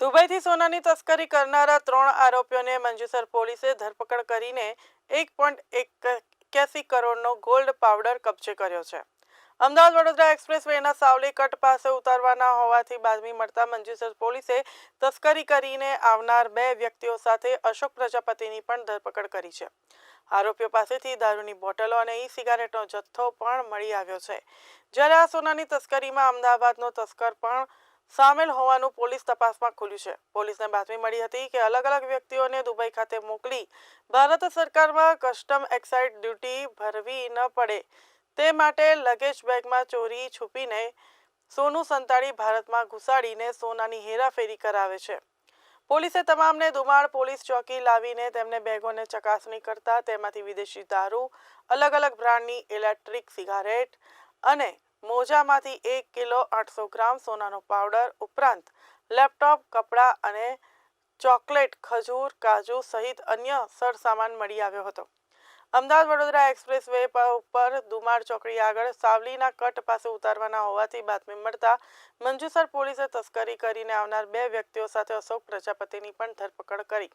દુબઈથી સોનાની તસ્કરી કરનારા ત્રણ આરોપીઓને મંજુસર પોલીસે ધરપકડ કરીને એક પોઈન્ટ એક્યાસી કરોડનો ગોલ્ડ પાવડર કબજે કર્યો છે. અમદાવાદ વડોદરા એક્સપ્રેસ વેના સાવલી કટ પાસે ઉતારવાના હોવાથી બાતમી મળતા મંજુસર પોલીસે તસ્કરી કરીને આવનાર બે વ્યક્તિઓ સાથે અશોક પ્રજાપતિની પણ ધરપકડ કરી છે. આરોપીઓ પાસેથી દારૂની બોટલો અને ઈ સિગારેટનો જથ્થો પણ મળી આવ્યો છે. જ્યારે આ સોનાની તસ્કરીમાં અમદાવાદનો તસ્કર પણ સામેલ હોવાનું પોલીસ તપાસમાં ખુલ્યું છે. પોલીસને બાતમી મળી હતી કે અલગ અલગ વ્યક્તિઓને દુબઈ ખાતે મોકલી ભારત સરકારમાં કસ્ટમ એક્સાઇઝ ડ્યુટી ભરવી ન પડે તે માટે લગેજ બેગમાં ચોરી છુપીને સોનું સંતાડી ભારતમાં ઘુસાડીને સોનાની હેરાફેરી કરાવે છે. પોલીસે તમામને દુમાળ પોલીસ ચોકી લાવીને તેમને બેગોને ચકાસણી કરતા તેમાંથી વિદેશી દારૂ, અલગ અલગ બ્રાન્ડની ઇલેક્ટ્રિક સિગારેટ અને મોજામાંથી એક કિલો આઠસો ગ્રામ સોનાનો પાવડર ઉપરાંત લેપટોપ, કપડાં અને ચોકલેટ, ખજૂર, કાજુ સહિત અન્ય સરસામાન મળી આવ્યો હતો. અમદાવાદ વડોદરા એક્સપ્રેસ વે ઉપર દુમાર ચોકડી આગળ સાવલીના કટ પાસે ઉતારવાના હોવાથી બાતમી મળતા મંજુસર પોલીસે તસ્કરી કરીને આવનાર બે વ્યક્તિઓ સાથે અશોક પ્રજાપતિની પણ ધરપકડ કરી.